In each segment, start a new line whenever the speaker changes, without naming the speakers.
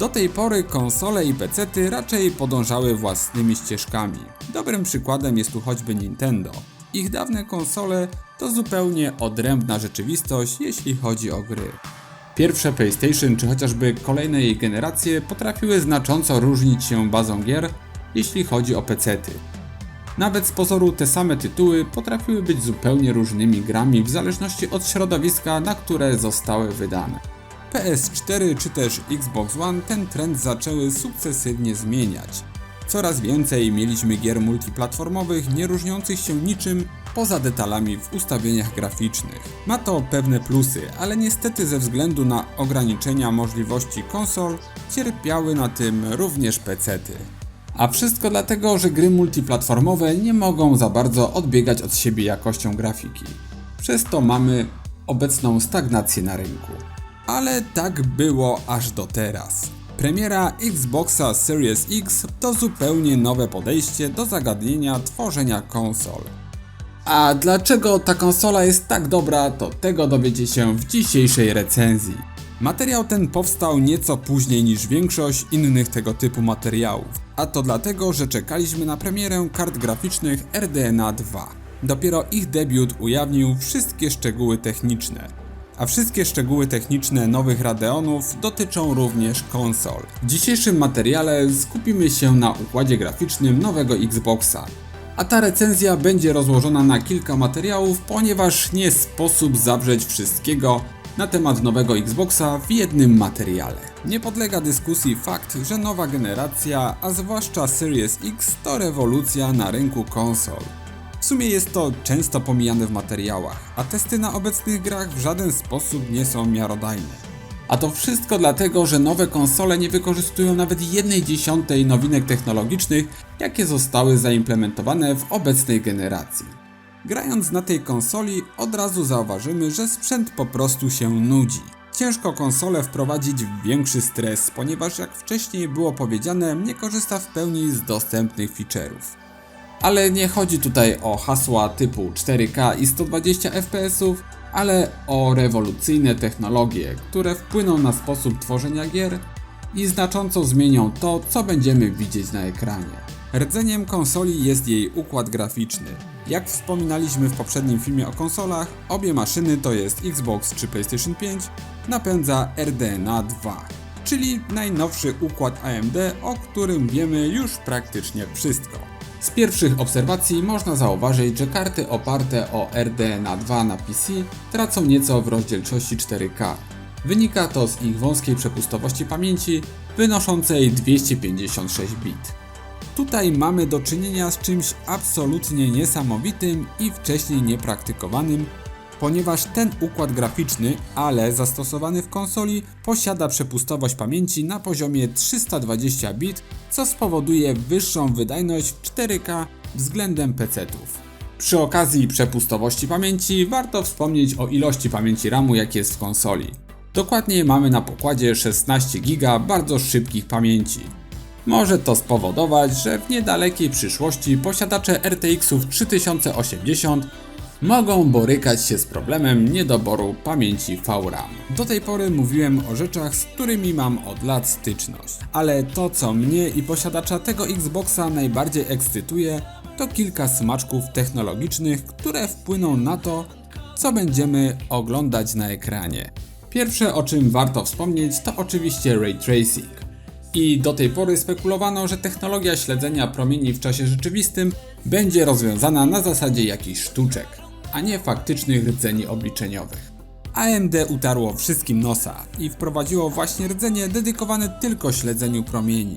Do tej pory konsole i pecety raczej podążały własnymi ścieżkami. Dobrym przykładem jest tu choćby Nintendo. Ich dawne konsole to zupełnie odrębna rzeczywistość, jeśli chodzi o gry. Pierwsze PlayStation czy chociażby kolejne jej generacje potrafiły znacząco różnić się bazą gier, jeśli chodzi o pecety. Nawet z pozoru te same tytuły potrafiły być zupełnie różnymi grami w zależności od środowiska, na które zostały wydane. PS4 czy też Xbox One ten trend zaczęły sukcesywnie zmieniać. Coraz więcej mieliśmy gier multiplatformowych, nie różniących się niczym poza detalami w ustawieniach graficznych. Ma to pewne plusy, ale niestety ze względu na ograniczenia możliwości konsol cierpiały na tym również pecety. A wszystko dlatego, że gry multiplatformowe nie mogą za bardzo odbiegać od siebie jakością grafiki. Przez to mamy obecną stagnację na rynku. Ale tak było aż do teraz. Premiera Xboxa Series X to zupełnie nowe podejście do zagadnienia tworzenia konsol. A dlaczego ta konsola jest tak dobra, to tego dowiecie się w dzisiejszej recenzji. Materiał ten powstał nieco później niż większość innych tego typu materiałów, a to dlatego, że czekaliśmy na premierę kart graficznych RDNA 2. Dopiero ich debiut ujawnił wszystkie szczegóły techniczne. A wszystkie szczegóły techniczne nowych Radeonów dotyczą również konsol. W dzisiejszym materiale skupimy się na układzie graficznym nowego Xboxa, a ta recenzja będzie rozłożona na kilka materiałów, ponieważ nie sposób zawrzeć wszystkiego na temat nowego Xboxa w jednym materiale. Nie podlega dyskusji fakt, że nowa generacja, a zwłaszcza Series X to rewolucja na rynku konsol. Sumie jest to często pomijane w materiałach, a testy na obecnych grach w żaden sposób nie są miarodajne. A to wszystko dlatego, że nowe konsole nie wykorzystują nawet jednej dziesiątej nowinek technologicznych, jakie zostały zaimplementowane w obecnej generacji. Grając na tej konsoli od razu zauważymy, że sprzęt po prostu się nudzi. Ciężko konsolę wprowadzić w większy stres, ponieważ jak wcześniej było powiedziane, nie korzysta w pełni z dostępnych feature'ów. Ale nie chodzi tutaj o hasła typu 4K i 120 fps, ale o rewolucyjne technologie, które wpłyną na sposób tworzenia gier i znacząco zmienią to, co będziemy widzieć na ekranie. Rdzeniem konsoli jest jej układ graficzny. Jak wspominaliśmy w poprzednim filmie o konsolach, obie maszyny to jest Xbox czy PlayStation 5 napędza RDNA 2, czyli najnowszy układ AMD, o którym wiemy już praktycznie wszystko. Z pierwszych obserwacji można zauważyć, że karty oparte o RDNA 2 na PC tracą nieco w rozdzielczości 4K. Wynika to z ich wąskiej przepustowości pamięci wynoszącej 256 bit. Tutaj mamy do czynienia z czymś absolutnie niesamowitym i wcześniej niepraktykowanym, ponieważ ten układ graficzny, ale zastosowany w konsoli, posiada przepustowość pamięci na poziomie 320 bit, co spowoduje wyższą wydajność w 4K względem PC-ów. Przy okazji przepustowości pamięci warto wspomnieć o ilości pamięci RAMu jak jest w konsoli. Dokładnie mamy na pokładzie 16 GB bardzo szybkich pamięci. Może to spowodować, że w niedalekiej przyszłości posiadacze RTX-ów 3080 mogą borykać się z problemem niedoboru pamięci VRAM. Do tej pory mówiłem o rzeczach, z którymi mam od lat styczność, ale to co mnie i posiadacza tego Xboxa najbardziej ekscytuje, to kilka smaczków technologicznych, które wpłyną na to, co będziemy oglądać na ekranie. Pierwsze o czym warto wspomnieć to oczywiście ray tracing. I do tej pory spekulowano, że technologia śledzenia promieni w czasie rzeczywistym będzie rozwiązana na zasadzie jakichś sztuczek, a nie faktycznych rdzeni obliczeniowych. AMD utarło wszystkim nosa i wprowadziło właśnie rdzenie dedykowane tylko śledzeniu promieni.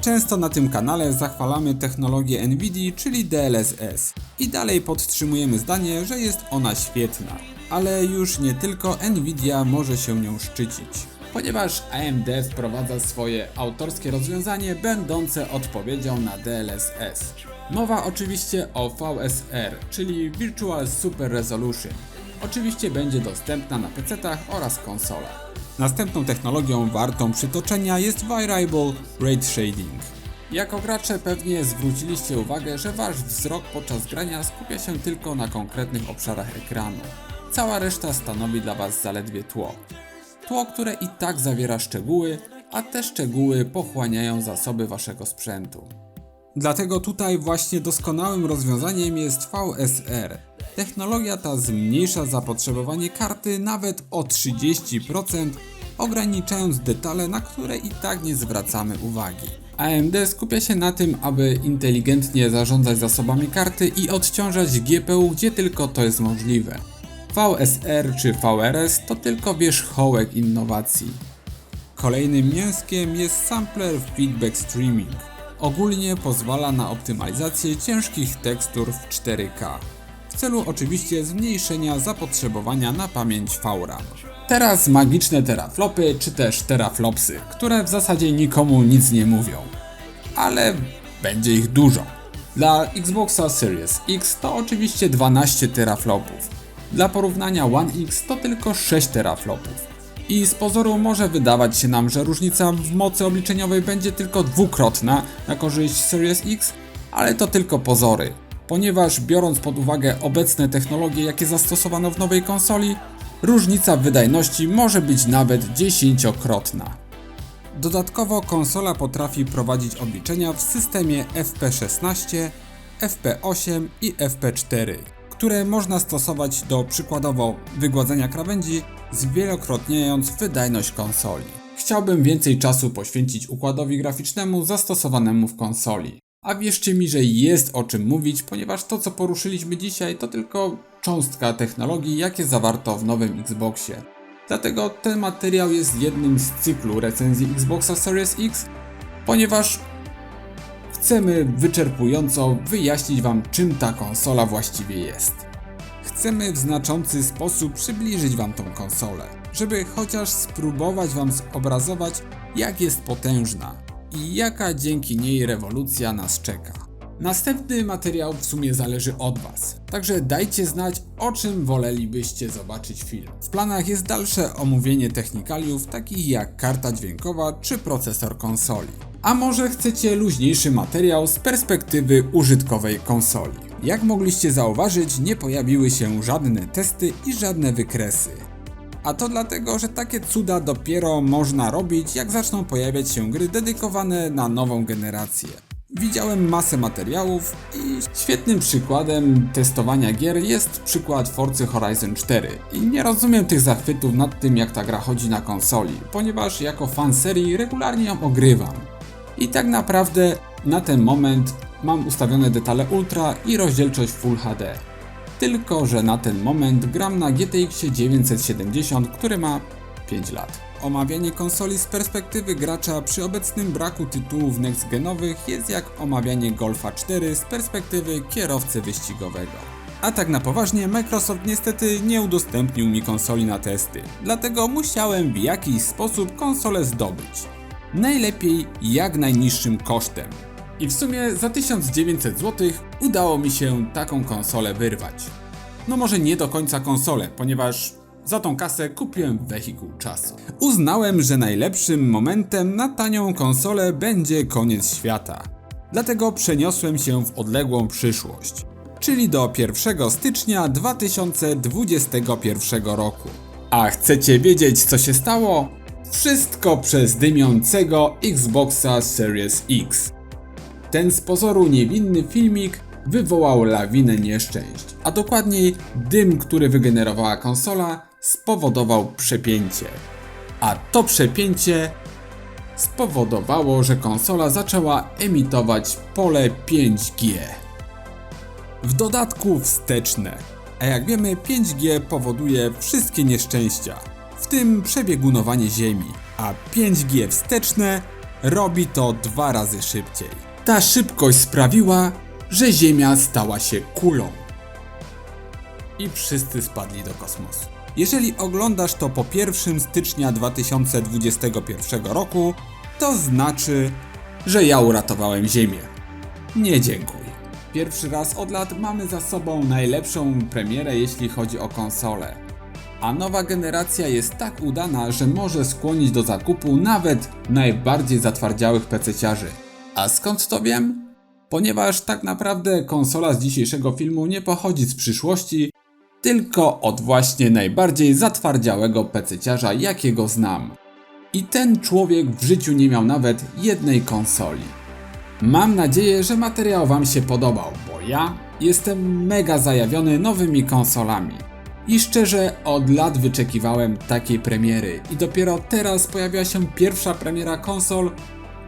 Często na tym kanale zachwalamy technologię Nvidia, czyli DLSS i dalej podtrzymujemy zdanie, że jest ona świetna. Ale już nie tylko Nvidia może się nią szczycić ponieważ AMD wprowadza swoje autorskie rozwiązanie będące odpowiedzią na DLSS. Mowa oczywiście o VSR, czyli Virtual Super Resolution. Oczywiście będzie dostępna na PC-tach oraz konsolach. Następną technologią wartą przytoczenia jest Variable Rate Shading. Jako gracze pewnie zwróciliście uwagę, że wasz wzrok podczas grania skupia się tylko na konkretnych obszarach ekranu. Cała reszta stanowi dla was zaledwie tło tło, które i tak zawiera szczegóły, a te szczegóły pochłaniają zasoby waszego sprzętu. Dlatego tutaj właśnie doskonałym rozwiązaniem jest VSR. Technologia ta zmniejsza zapotrzebowanie karty nawet o 30%, ograniczając detale, na które i tak nie zwracamy uwagi. AMD skupia się na tym, aby inteligentnie zarządzać zasobami karty i odciążać GPU gdzie tylko to jest możliwe. VSR czy VRS to tylko wierzchołek innowacji. Kolejnym mięskiem jest Sampler Feedback Streaming. Ogólnie pozwala na optymalizację ciężkich tekstur w 4K. W celu oczywiście zmniejszenia zapotrzebowania na pamięć VRAM. Teraz magiczne teraflopy czy też teraflopsy, które w zasadzie nikomu nic nie mówią. Ale będzie ich dużo. Dla Xboxa Series X to oczywiście 12 teraflopów. Dla porównania One X to tylko 6 teraflopów. I z pozoru może wydawać się nam, że różnica w mocy obliczeniowej będzie tylko dwukrotna na korzyść Series X, ale to tylko pozory, ponieważ biorąc pod uwagę obecne technologie, jakie zastosowano w nowej konsoli, różnica wydajności może być nawet dziesięciokrotna. Dodatkowo konsola potrafi prowadzić obliczenia w systemie FP16, FP8 i FP4, które można stosować do przykładowo wygładzenia krawędzi, zwielokrotniając wydajność konsoli. Chciałbym więcej czasu poświęcić układowi graficznemu zastosowanemu w konsoli. A wierzcie mi, że jest o czym mówić, ponieważ to co poruszyliśmy dzisiaj to tylko cząstka technologii, jakie zawarto w nowym Xboxie. Dlatego ten materiał jest jednym z cyklu recenzji Xboxa Series X, ponieważ chcemy wyczerpująco wyjaśnić Wam, czym ta konsola właściwie jest. Chcemy w znaczący sposób przybliżyć Wam tą konsolę, żeby chociaż spróbować Wam zobrazować, jak jest potężna i jaka dzięki niej rewolucja nas czeka. Następny materiał w sumie zależy od Was, także dajcie znać, o czym wolelibyście zobaczyć film. W planach jest dalsze omówienie technikaliów, takich jak karta dźwiękowa czy procesor konsoli. A może chcecie luźniejszy materiał z perspektywy użytkowej konsoli? Jak mogliście zauważyć, nie pojawiły się żadne testy i żadne wykresy. A to dlatego, że takie cuda dopiero można robić, jak zaczną pojawiać się gry dedykowane na nową generację. Widziałem masę materiałów i świetnym przykładem testowania gier jest przykład Forcy Horizon 4 i nie rozumiem tych zachwytów nad tym jak ta gra chodzi na konsoli, ponieważ jako fan serii regularnie ją ogrywam. I tak naprawdę na ten moment mam ustawione detale ultra i rozdzielczość Full HD. Tylko, że na ten moment gram na GTX 970, który ma 5 lat. Omawianie konsoli z perspektywy gracza przy obecnym braku tytułów next-genowych jest jak omawianie Golfa 4 z perspektywy kierowcy wyścigowego. A tak na poważnie, Microsoft niestety nie udostępnił mi konsoli na testy, dlatego musiałem w jakiś sposób konsolę zdobyć. Najlepiej jak najniższym kosztem. I w sumie za 1900 zł udało mi się taką konsolę wyrwać. No może nie do końca konsolę, ponieważ za tą kasę kupiłem wehikuł czasu. Uznałem, że najlepszym momentem na tanią konsolę będzie koniec świata. Dlatego przeniosłem się w odległą przyszłość, czyli do 1 stycznia 2021 roku. A chcecie wiedzieć co się stało? Wszystko przez dymiącego Xboxa Series X. Ten z pozoru niewinny filmik wywołał lawinę nieszczęść, a dokładniej dym, który wygenerowała konsola, spowodował przepięcie. A to przepięcie spowodowało, że konsola zaczęła emitować pole 5G. W dodatku wsteczne. A jak wiemy, 5G powoduje wszystkie nieszczęścia, w tym przebiegunowanie Ziemi, a 5G wsteczne robi to dwa razy szybciej. Ta szybkość sprawiła, że Ziemia stała się kulą. I wszyscy spadli do kosmosu. Jeżeli oglądasz to po 1 stycznia 2021 roku, to znaczy, że ja uratowałem Ziemię. Nie dziękuję. Pierwszy raz od lat mamy za sobą najlepszą premierę, jeśli chodzi o konsolę. A nowa generacja jest tak udana, że może skłonić do zakupu nawet najbardziej zatwardziałych pececiarzy. A skąd to wiem? Ponieważ tak naprawdę konsola z dzisiejszego filmu nie pochodzi z przyszłości, tylko od właśnie najbardziej zatwardziałego pececiarza, jakiego znam. I ten człowiek w życiu nie miał nawet jednej konsoli. Mam nadzieję, że materiał Wam się podobał, bo ja jestem mega zajawiony nowymi konsolami. I szczerze, od lat wyczekiwałem takiej premiery i dopiero teraz pojawiła się pierwsza premiera konsol,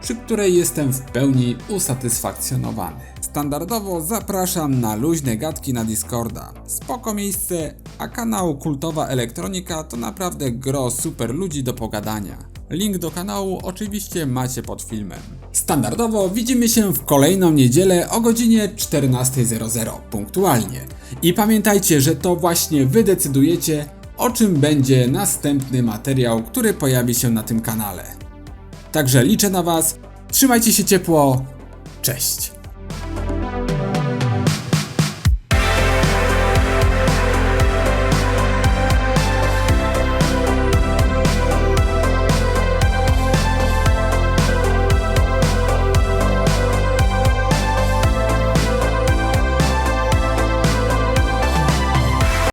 przy której jestem w pełni usatysfakcjonowany. Standardowo zapraszam na luźne gadki na Discorda. Spoko miejsce, a kanał Kultowa Elektronika to naprawdę gro super ludzi do pogadania. Link do kanału oczywiście macie pod filmem. Standardowo widzimy się w kolejną niedzielę o godzinie 14.00 punktualnie. I pamiętajcie, że to właśnie wy decydujecie, o czym będzie następny materiał, który pojawi się na tym kanale. Także liczę na Was. Trzymajcie się ciepło. Cześć.